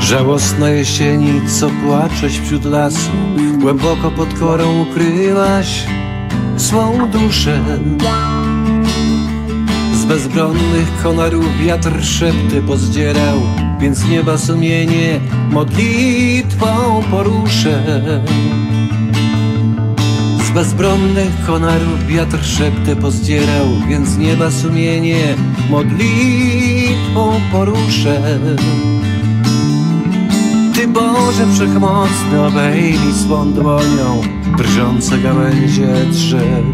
Żałosna jesieni, co płaczesz wśród lasu Głęboko pod korą ukryłaś swą duszę. Z bezbronnych konarów wiatr szepty pozdzierał Więc nieba sumienie modlitwą poruszę bezbronnych konarów wiatr szepty pozdzierał, więc nieba sumienie modlitwą poruszę. Ty Boże Wszechmocny, obejmij swą dłonią drżące gałęzie drzew.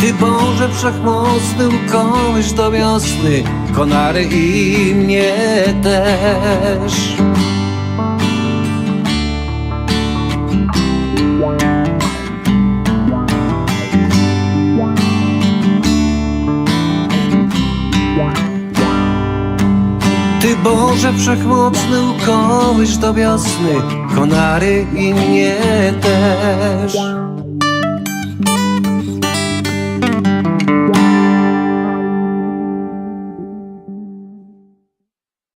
Ty Boże Wszechmocny, ukołysz do wiosny konary i mnie też. Ty Boże Wszechmocny, ukołysz do wiosny konary i mnie też.